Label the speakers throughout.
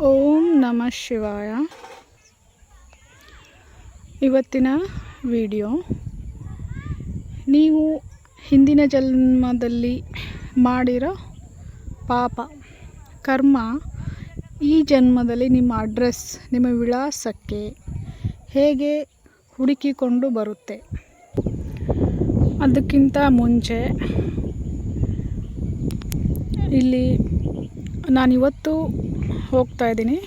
Speaker 1: ಓಂ ನಮ ಶಿವಾಯ. ಇವತ್ತಿನ ವಿಡಿಯೋ, ನೀವು ಹಿಂದಿನ ಜನ್ಮದಲ್ಲಿ ಮಾಡಿರೋ ಪಾಪ, ಕರ್ಮ ಈ ಜನ್ಮದಲ್ಲಿ ನಿಮ್ಮ ಅಡ್ರೆಸ್, ನಿಮ್ಮ ವಿಳಾಸಕ್ಕೆ ಹೇಗೆ ಹುಡುಕಿಕೊಂಡು ಬರುತ್ತೆ? ಅದಕ್ಕಿಂತ ಮುಂಚೆ ಇಲ್ಲಿ ನಾನಿವತ್ತು ಹೋಗ್ತಾ ಇದ್ದೀನಿ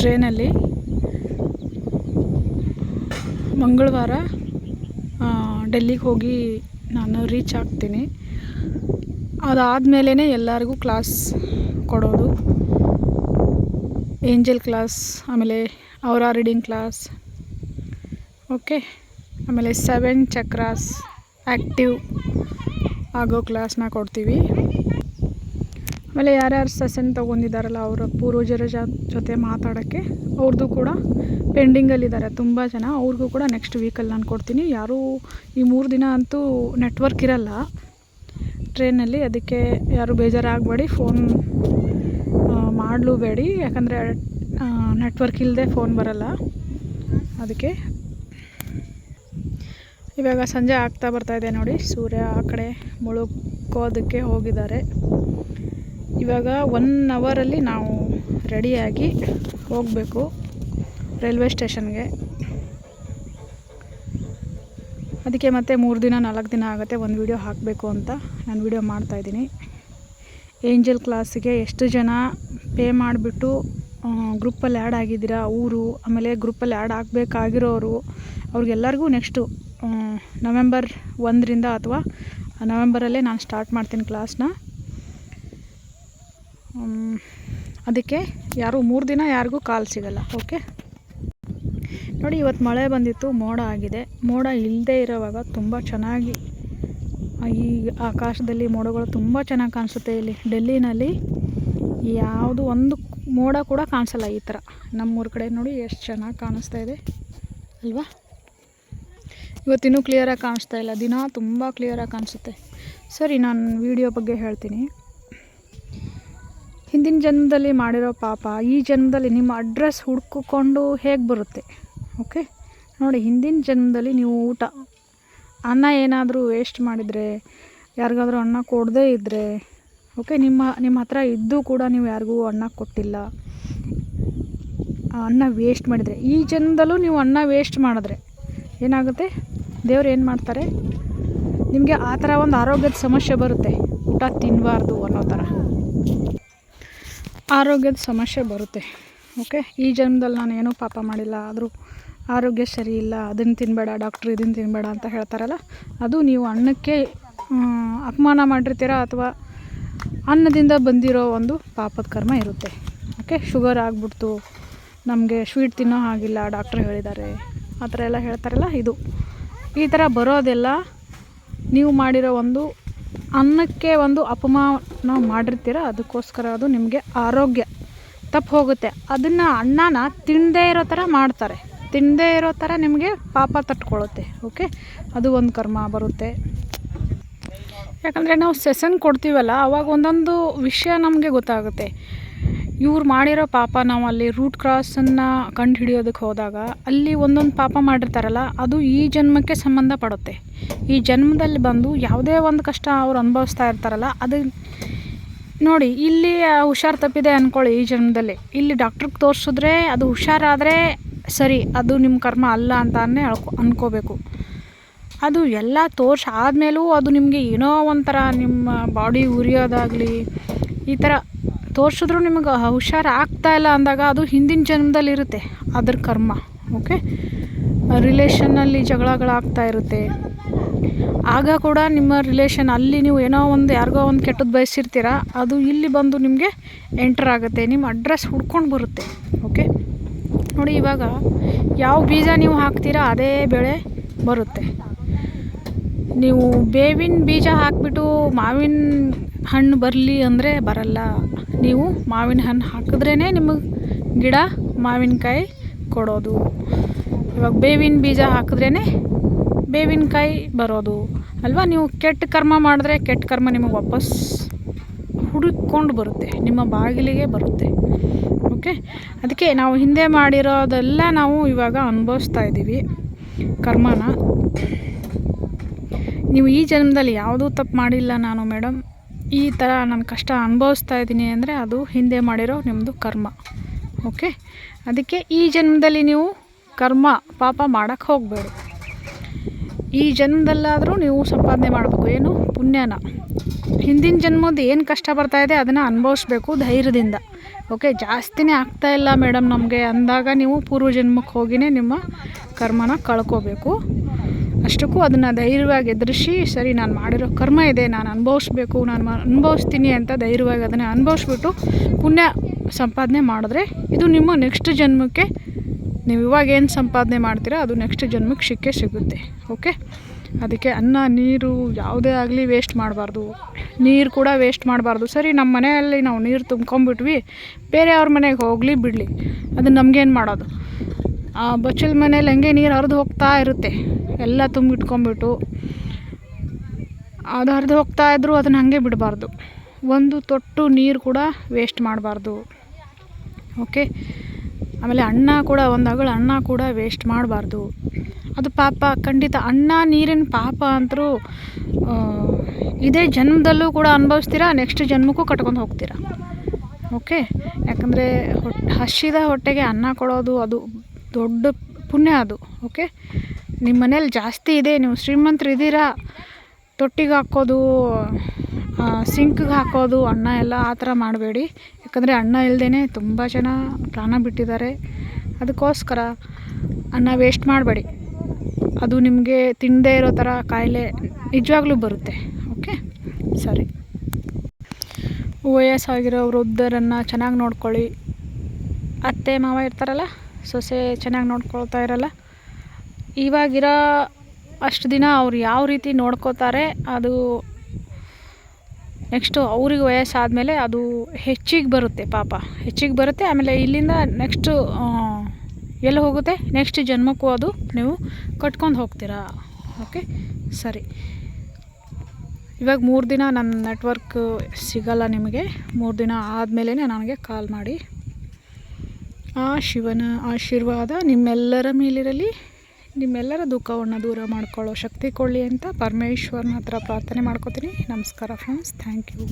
Speaker 1: ಟ್ರೈನಲ್ಲಿ. ಮಂಗಳವಾರ ಡೆಲ್ಲಿಗೆ ಹೋಗಿ ನಾನು ರೀಚ್ ಆಗ್ತೀನಿ. ಅದಾದಮೇಲೆ ಎಲ್ಲರಿಗೂ ಕ್ಲಾಸ್ ಕೊಡೋದು. ಏಂಜಲ್ ಕ್ಲಾಸ್, ಆಮೇಲೆ ಅವರ ರೀಡಿಂಗ್ ಕ್ಲಾಸ್. ಓಕೆ, ಆಮೇಲೆ ಸೆವೆನ್ ಚಕ್ರಾಸ್ ಆ್ಯಕ್ಟಿವ್ ಆಗೋ ಕ್ಲಾಸ್ನ ಕೊಡ್ತೀವಿ. ಆಮೇಲೆ ಯಾರ್ಯಾರು ಸಸ್ಯನ ತೊಗೊಂಡಿದ್ದಾರಲ್ಲ ಅವರ ಪೂರ್ವಜರ ಜೊತೆ ಮಾತಾಡೋಕ್ಕೆ ಅವ್ರದ್ದು ಕೂಡ ಪೆಂಡಿಂಗಲ್ಲಿದ್ದಾರೆ ತುಂಬ ಜನ. ಅವ್ರಿಗೂ ಕೂಡ ನೆಕ್ಸ್ಟ್ ವೀಕಲ್ಲಿ ನಾನು ಕೊಡ್ತೀನಿ. ಯಾರೂ ಈ ಮೂರು ದಿನ ಅಂತೂ ನೆಟ್ವರ್ಕ್ ಇರಲ್ಲ. ಟ್ರೈನಲ್ಲಿ ಅದಕ್ಕೆ ಯಾರು ಬೇಜಾರಾಗಬೇಡಿ. ಫೋನ್ ಮಾಡಲೂಬೇಡಿ. ಯಾಕಂದರೆ ನೆಟ್ವರ್ಕ್ ಇಲ್ಲದೆ ಫೋನ್ ಬರಲ್ಲ. ಅದಕ್ಕೆ ಇವಾಗ ಸಂಜೆ ಆಗ್ತಾ ಬರ್ತಾ ಇದೆ ನೋಡಿ. ಸೂರ್ಯ ಆ ಕಡೆ ಮುಳುಗೋದಕ್ಕೆ ಹೋಗಿದ್ದಾರೆ. ಇವಾಗ ಒನ್ ಅವರಲ್ಲಿ ನಾವು ರೆಡಿಯಾಗಿ ಹೋಗಬೇಕು ರೈಲ್ವೆ ಸ್ಟೇಷನ್ಗೆ ಅದಕ್ಕೆ ಮತ್ತೆ ಮೂರು ದಿನ, ನಾಲ್ಕು ದಿನ ಆಗುತ್ತೆ ಒಂದು ವಿಡಿಯೋ ಹಾಕಬೇಕು ಅಂತ ನಾನು ವಿಡಿಯೋ ಮಾಡ್ತಾಯಿದ್ದೀನಿ ಏಂಜಲ್ ಕ್ಲಾಸಿಗೆ ಎಷ್ಟು ಜನ ಪೇ ಮಾಡಿಬಿಟ್ಟು ಗ್ರೂಪಲ್ಲಿ ಆ್ಯಡ್ ಆಗಿದ್ದೀರಾ, ಊರು, ಆಮೇಲೆ ಗ್ರೂಪಲ್ಲಿ ಆ್ಯಡ್ ಆಗಬೇಕಾಗಿರೋರು, ಅವ್ರಿಗೆಲ್ಲರಿಗೂ ನೆಕ್ಸ್ಟು ನವೆಂಬರ್ ಒಂದರಿಂದ ಅಥವಾ ನವೆಂಬರಲ್ಲೇ ನಾನು ಸ್ಟಾರ್ಟ್ ಮಾಡ್ತೀನಿ ಕ್ಲಾಸ್ನ ಅದಕ್ಕೆ ಯಾರು ಮೂರು ದಿನ ಯಾರಿಗೂ ಕಾಲ್ ಸಿಗಲ್ಲ, ಓಕೆ? ನೋಡಿ ಇವತ್ತು ಮಳೆ ಬಂದಿತ್ತು, ಮೋಡ ಆಗಿದೆ. ಮೋಡ ಇಲ್ಲದೆ ಇರೋವಾಗ ತುಂಬ ಚೆನ್ನಾಗಿ ಈ ಆಕಾಶದಲ್ಲಿ ಮೋಡಗಳು ತುಂಬ ಚೆನ್ನಾಗಿ ಕಾಣಿಸುತ್ತೆ ಇಲ್ಲಿ. ಡೆಲ್ಲಿನಲ್ಲಿ ಯಾವುದು ಒಂದು ಮೋಡ ಕೂಡ ಕಾಣಿಸಲ್ಲ ಈ ಥರ ನಮ್ಮೂರ ಕಡೆ ನೋಡಿ ಎಷ್ಟು ಚೆನ್ನಾಗಿ ಕಾಣಿಸ್ತಾ ಇದೆ, ಅಲ್ವಾ? ಇವತ್ತಿನ್ನೂ ಕ್ಲಿಯರಾಗಿ ಕಾಣಿಸ್ತಾ ಇಲ್ಲ. ದಿನ ತುಂಬ ಕ್ಲಿಯರಾಗಿ ಕಾಣಿಸುತ್ತೆ. ಸರಿ, ನಾನು ವಿಡಿಯೋ ಬಗ್ಗೆ ಹೇಳ್ತೀನಿ. ಹಿಂದಿನ ಜನ್ಮದಲ್ಲಿ ಮಾಡಿರೋ ಪಾಪ, ಈ ಜನ್ಮದಲ್ಲಿ ನಿಮ್ಮ ಅಡ್ರೆಸ್ ಹುಡ್ಕೊಂಡು ಹೇಗೆ ಬರುತ್ತೆ? ಓಕೆ ನೋಡಿ, ಹಿಂದಿನ ಜನ್ಮದಲ್ಲಿ ನೀವು ಊಟ, ಅನ್ನ ಏನಾದರೂ ವೇಸ್ಟ್ ಮಾಡಿದರೆ, ಯಾರಿಗಾದರೂ ಅನ್ನ ಕೊಡದೇ ಇದ್ದರೆ ಓಕೆ ನಿಮ್ಮ ನಿಮ್ಮ ಹತ್ರ ಇದ್ದು ಕೂಡ ನೀವು ಯಾರಿಗೂ ಅನ್ನ ಕೊಟ್ಟಿಲ್ಲ. ಅನ್ನ ವೇಸ್ಟ್ ಮಾಡಿದರೆ, ಈ ಜನ್ಮದಲ್ಲೂ ನೀವು ಅನ್ನ ವೇಸ್ಟ್ ಮಾಡಿದ್ರೆ ಏನಾಗುತ್ತೆ? ದೇವ್ರು ಏನು ಮಾಡ್ತಾರೆ? ನಿಮಗೆ ಆ ಥರ ಒಂದು ಆರೋಗ್ಯದ ಸಮಸ್ಯೆ ಬರುತ್ತೆ. ಊಟ ತಿನ್ನಬಾರ್ದು ಅನ್ನೋ ಥರ. ಆರೋಗ್ಯದ ಸಮಸ್ಯೆ ಬರುತ್ತೆ ಓಕೆ ಈ ಜನ್ಮದಲ್ಲಿ ನಾನು ಏನೂ ಪಾಪ ಮಾಡಿಲ್ಲ, ಆದರೂ ಆರೋಗ್ಯ ಸರಿ ಇಲ್ಲ, ಅದನ್ನು ತಿನ್ನಬೇಡ ಡಾಕ್ಟ್ರ್ ಇದನ್ನು ತಿನ್ನಬೇಡ ಅಂತ ಹೇಳ್ತಾರಲ್ಲ, ಅದು ನೀವು ಅನ್ನಕ್ಕೆ ಅಪಮಾನ ಮಾಡಿರ್ತೀರ ಅಥವಾ ಅನ್ನದಿಂದ ಬಂದಿರೋ ಒಂದು ಪಾಪದ ಕರ್ಮ ಇರುತ್ತೆ ಓಕೆ ಶುಗರ್ ಆಗಿಬಿಡ್ತು, ನಮಗೆ ಸ್ವೀಟ್ ತಿನ್ನೋ ಹಾಗಿಲ್ಲ ಡಾಕ್ಟ್ರ್ ಹೇಳಿದ್ದಾರೆ ಆ ಥರ ಎಲ್ಲ ಹೇಳ್ತಾರಲ್ಲ ಇದು. ಈ ಥರ ಬರೋದೆಲ್ಲ ನೀವು ಮಾಡಿರೋ ಒಂದು ಅನ್ನಕ್ಕೆ ಒಂದು ಅಪಮಾನ ಮಾಡಿರ್ತೀರ? ಅದಕ್ಕೋಸ್ಕರ ಅದು ನಿಮಗೆ ಆರೋಗ್ಯ ತಪ್ಪು ಹೋಗುತ್ತೆ. ಅದನ್ನು ಅನ್ನನ ತಿನ್ನದೇ ಇರೋ ಥರ ಮಾಡ್ತಾರೆ. ತಿನ್ನದೇ ಇರೋ ಥರ ನಿಮಗೆ ಪಾಪ ತಟ್ಕೊಳುತ್ತೆ, ಓಕೆ? ಅದು ಒಂದು ಕರ್ಮ ಬರುತ್ತೆ. ಯಾಕಂದರೆ ನಾವು ಸೆಸನ್ ಕೊಡ್ತೀವಲ್ಲ, ಅವಾಗ ಒಂದೊಂದು ವಿಷಯ ನಮಗೆ ಗೊತ್ತಾಗುತ್ತೆ. ಇವ್ರು ಮಾಡಿರೋ ಪಾಪ ನಾವು ಅಲ್ಲಿ ರೂಟ್ ಕ್ರಾಸನ್ನು ಕಂಡು ಹಿಡಿಯೋದಕ್ಕೆ ಹೋದಾಗ ಅಲ್ಲಿ ಒಂದೊಂದು ಪಾಪ ಮಾಡಿರ್ತಾರಲ್ಲ, ಅದು ಈ ಜನ್ಮಕ್ಕೆ ಸಂಬಂಧಪಡುತ್ತೆ ಈ ಜನ್ಮದಲ್ಲಿ ಬಂದು ಯಾವುದೇ ಒಂದು ಕಷ್ಟ ಅವ್ರು ಅನುಭವಿಸ್ತಾ ಇರ್ತಾರಲ್ಲ, ಅದು ನೋಡಿ, ಇಲ್ಲಿ ಹುಷಾರು ತಪ್ಪಿದೆ ಅಂದ್ಕೊಳ್ಳಿ ಈ ಜನ್ಮದಲ್ಲಿ. ಇಲ್ಲಿ ಡಾಕ್ಟ್ರಿಗೆ ತೋರಿಸಿದ್ರೆ ಅದು ಹುಷಾರಾದರೆ ಸರಿ, ಅದು ನಿಮ್ಮ ಕರ್ಮ ಅಲ್ಲ ಅಂತಾನೆ ಹೇಳ್ಕೊ ಅನ್ಕೋಬೇಕು. ಅದು ಎಲ್ಲ ತೋರ್ಸಿ, ಆದಮೇಲೂ ಅದು ನಿಮಗೆ ಏನೋ ಒಂಥರ ನಿಮ್ಮ ಬಾಡಿ ಉರಿಯೋದಾಗಲಿ, ಈ ಥರ ತೋರಿಸಿದ್ರು ನಿಮಗೆ ಹುಷಾರು ಆಗ್ತಾ ಇಲ್ಲ ಅಂದಾಗ ಅದು ಹಿಂದಿನ ಜನ್ಮದಲ್ಲಿ ಇರುತ್ತೆ, ಅದ್ರ ಕರ್ಮ ಓಕೆ ರಿಲೇಷನ್ನಲ್ಲಿ ಜಗಳಗಳಾಗ್ತಾ ಇರುತ್ತೆ. ಆಗ ಕೂಡ ನಿಮ್ಮ ರಿಲೇಷನ್ ಅಲ್ಲಿ ನೀವು ಏನೋ ಒಂದು ಯಾರಿಗೋ ಒಂದು ಕೆಟ್ಟದ್ದು ಬಯಸಿರ್ತೀರ ಅದು ಇಲ್ಲಿ ಬಂದು ನಿಮಗೆ ಎಂಟರ್ ಆಗುತ್ತೆ ನಿಮ್ಮ ಅಡ್ರೆಸ್ ಹುಡ್ಕೊಂಡು ಬರುತ್ತೆ ಓಕೆ ನೋಡಿ ಇವಾಗ ಯಾವ ಬೀಜ ನೀವು ಹಾಕ್ತೀರಾ, ಅದೇ ಬೆಳೆ ಬರುತ್ತೆ. ನೀವು ಬೇವಿನ ಬೀಜ ಹಾಕಿಬಿಟ್ಟು ಮಾವಿನ ಹಣ್ಣು ಬರಲಿ ಅಂದರೆ ಬರಲ್ಲ. ನೀವು ಮಾವಿನ ಹಣ್ಣು ಹಾಕಿದ್ರೇ ನಿಮಗೆ ಗಿಡ ಮಾವಿನಕಾಯಿ ಕೊಡೋದು. ಇವಾಗ ಬೇವಿನ ಬೀಜ ಹಾಕಿದ್ರೇ ಬೇವಿನಕಾಯಿ ಬರೋದು. ಅಲ್ವಾ? ನೀವು ಕೆಟ್ಟ ಕರ್ಮ ಮಾಡಿದ್ರೆ ಕೆಟ್ಟ ಕರ್ಮ ನಿಮಗೆ ವಾಪಸ್ ಹುಡುಕೊಂಡು ಬರುತ್ತೆ. ನಿಮ್ಮ ಬಾಗಿಲಿಗೆ ಬರುತ್ತೆ. ಓಕೆ? ಅದಕ್ಕೆ ನಾವು ಹಿಂದೆ ಮಾಡಿರೋದೆಲ್ಲ ನಾವು ಇವಾಗ ಅನುಭವಿಸ್ತಾ ಇದ್ದೀವಿ ಕರ್ಮನ. ನೀವು ಈ ಜನ್ಮದಲ್ಲಿ ಯಾವುದೂ ತಪ್ಪು ಮಾಡಿಲ್ಲ ನಾನು ಮೇಡಮ್. ಈ ಥರ ನಾನು ಕಷ್ಟ ಅನುಭವಿಸ್ತಾ ಇದ್ದೀನಿ ಅಂದರೆ ಅದು ಹಿಂದೆ ಮಾಡಿರೋ ನಿಮ್ಮದು ಕರ್ಮ, ಓಕೆ? ಅದಕ್ಕೆ ಈ ಜನ್ಮದಲ್ಲಿ ನೀವು ಕರ್ಮ, ಪಾಪ ಮಾಡೋಕ್ಕೆ ಹೋಗಬೇಡಿ. ಈ ಜನ್ಮದಲ್ಲಾದರೂ ನೀವು ಸಂಪಾದನೆ ಮಾಡಬೇಕು. ಏನು? ಪುಣ್ಯನ. ಹಿಂದಿನ ಜನ್ಮದ ಏನು ಕಷ್ಟ ಬರ್ತಾ ಇದೆ ಅದನ್ನು ಅನುಭವಿಸ್ಬೇಕು ಧೈರ್ಯದಿಂದ, ಓಕೆ? ಜಾಸ್ತಿನೇ ಆಗ್ತಾ ಇಲ್ಲ ಮೇಡಮ್ ನಮಗೆ ಅಂದಾಗ ನೀವು ಪೂರ್ವ ಜನ್ಮಕ್ಕೆ ಹೋಗಿನೇ ನಿಮ್ಮ ಕರ್ಮನ ಕಳ್ಕೋಬೇಕು. ಅಷ್ಟಕ್ಕೂ ಅದನ್ನು ಧೈರ್ಯವಾಗಿ ಎದುರಿಸಿ, ಸರಿ, ನಾನು ಮಾಡಿರೋ ಕರ್ಮ ಇದೆ, ನಾನು ಅನುಭವಿಸ್ಬೇಕು, ನಾನು ಅನುಭವಿಸ್ತೀನಿ ಅಂತ ಧೈರ್ಯವಾಗಿ ಅದನ್ನು ಅನುಭವಿಸ್ಬಿಟ್ಟು ಪುಣ್ಯ ಸಂಪಾದನೆ ಮಾಡಿದ್ರೆ, ಇದು ನಿಮ್ಮ ನೆಕ್ಸ್ಟ್ ಜನ್ಮಕ್ಕೆ, ನೀವು ಇವಾಗ ಏನು ಸಂಪಾದನೆ ಮಾಡ್ತೀರಾ, ಅದು ನೆಕ್ಸ್ಟ್ ಜನ್ಮಕ್ಕೆ ಸಿಕ್ಕೇ ಸಿಗುತ್ತೆ ಓಕೆ ಅದಕ್ಕೆ ಅನ್ನ, ನೀರು ಯಾವುದೇ ಆಗಲಿ ವೇಸ್ಟ್ ಮಾಡಬಾರ್ದು. ನೀರು ಕೂಡ ವೇಸ್ಟ್ ಮಾಡಬಾರ್ದು. ಸರಿ ನಮ್ಮ ಮನೆಯಲ್ಲಿ ನಾವು ನೀರು ತುಂಬ್ಕೊಂಬಿಟ್ವಿ ಬೇರೆಯವ್ರ ಮನೆಗೆ ಹೋಗಲಿ ಬಿಡಲಿ. ಅದು ನಮಗೇನು ಮಾಡೋದು? ಆ ಬಚ್ಚಲ ಮನೇಲಿ ಹಂಗೆ ನೀರು ಹರಿದು ಹೋಗ್ತಾ ಇರುತ್ತೆ. ಎಲ್ಲ ತುಂಬಿಟ್ಕೊಂಬಿಟ್ಟು. ಅದು ಹರಿದು ಹೋಗ್ತಾ ಇದ್ದರೂ ಅದನ್ನು ಹಾಗೆ ಬಿಡಬಾರ್ದು. ಒಂದು ತೊಟ್ಟು ನೀರು ಕೂಡ ವೇಸ್ಟ್ ಮಾಡಬಾರ್ದು. ಓಕೆ? ಆಮೇಲೆ ಅನ್ನ ಕೂಡ, ಒಂದು ಅಗಳು ಅನ್ನ ಕೂಡ ವೇಸ್ಟ್ ಮಾಡಬಾರ್ದು. ಅದು ಪಾಪ, ಖಂಡಿತ ಅನ್ನ ನೀರಿನ ಪಾಪ ಅಂತರೂ ಇದೇ ಜನ್ಮದಲ್ಲೂ ಕೂಡ ಅನುಭವಿಸ್ತೀರಾ, ನೆಕ್ಸ್ಟ್ ಜನ್ಮಕ್ಕೂ ಕಟ್ಕೊಂಡು ಹೋಗ್ತೀರಾ? ಓಕೆ? ಯಾಕಂದರೆ ಹೊಟ್ಟೆ ಹಸಿದ ಹೊಟ್ಟೆಗೆ ಅನ್ನ ಕೊಡೋದು ಅದು ದೊಡ್ಡ ಪುಣ್ಯ ಅದು ಓಕೆ ನಿಮ್ಮ ಮನೇಲಿ ಜಾಸ್ತಿ ಇದೆ, ನೀವು ಶ್ರೀಮಂತರು ಇದ್ದೀರಾ ತೊಟ್ಟಿಗೆ ಹಾಕೋದು ಸಿಂಕ್ಗೆ ಹಾಕೋದು, ಅನ್ನ ಎಲ್ಲ ಆ ಥರ ಮಾಡಬೇಡಿ. ಯಾಕಂದರೆ ಅನ್ನ ಇಲ್ಲದೇ ತುಂಬ ಜನ ಪ್ರಾಣ ಬಿಟ್ಟಿದ್ದಾರೆ. ಅದಕ್ಕೋಸ್ಕರ ಅನ್ನ ವೇಸ್ಟ್ ಮಾಡಬೇಡಿ. ಅದು ನಿಮಗೆ ತಿನ್ನದೇ ಇರೋ ಥರ ಕಾಯಿಲೆ ನಿಜವಾಗ್ಲೂ ಬರುತ್ತೆ ಓಕೆ ಸರಿ. ವಯಸ್ಸಾಗಿರೋ ವೃದ್ಧರನ್ನು ಚೆನ್ನಾಗಿ ನೋಡ್ಕೊಳ್ಳಿ. ಅತ್ತೆ, ಮಾವ ಇರ್ತಾರಲ್ಲ? ಸೊಸೆ ಚೆನ್ನಾಗಿ ನೋಡ್ಕೊಳ್ತಾ ಇರಲ್ಲ. ಇವಾಗಿರೋ ಅಷ್ಟು ದಿನ ಅವ್ರು ಯಾವ ರೀತಿ ನೋಡ್ಕೋತಾರೆ, ಅದು ನೆಕ್ಸ್ಟು ಅವ್ರಿಗೆ ವಯಸ್ಸಾದಮೇಲೆ ಅದು ಹೆಚ್ಚಿಗೆ ಬರುತ್ತೆ ಪಾಪ. ಹೆಚ್ಚಿಗೆ ಬರುತ್ತೆ, ಆಮೇಲೆ ಇಲ್ಲಿಂದ ನೆಕ್ಸ್ಟು ಎಲ್ಲಿ ಹೋಗುತ್ತೆ? ನೆಕ್ಸ್ಟ್ ಜನ್ಮಕ್ಕೂ ಅದು ನೀವು ಕಟ್ಕೊಂಡು ಹೋಗ್ತೀರಾ. ಓಕೆ ಸರಿ. ಇವಾಗ ಮೂರು ದಿನ ನನ್ನ ನೆಟ್ವರ್ಕ್ ಸಿಗಲ್ಲ ನಿಮಗೆ. ಮೂರು ದಿನ ಆದಮೇಲೆ ನನಗೆ ಕಾಲ್ ಮಾಡಿ. ಆ ಶಿವನ ಆಶೀರ್ವಾದ ನಿಮ್ಮೆಲ್ಲರ ಮೇಲಿರಲಿ, ನಿಮ್ಮೆಲ್ಲರ ದುಃಖವನ್ನು ದೂರ ಮಾಡ್ಕೊಳ್ಳೋ ಶಕ್ತಿ ಕೊಳ್ಳಿ ಅಂತ ಪರಮೇಶ್ವರನ ಹತ್ರ ಪ್ರಾರ್ಥನೆ ಮಾಡ್ಕೋತೀನಿ. ನಮಸ್ಕಾರ ಫ್ರೆಂಡ್ಸ್ ಥ್ಯಾಂಕ್ ಯು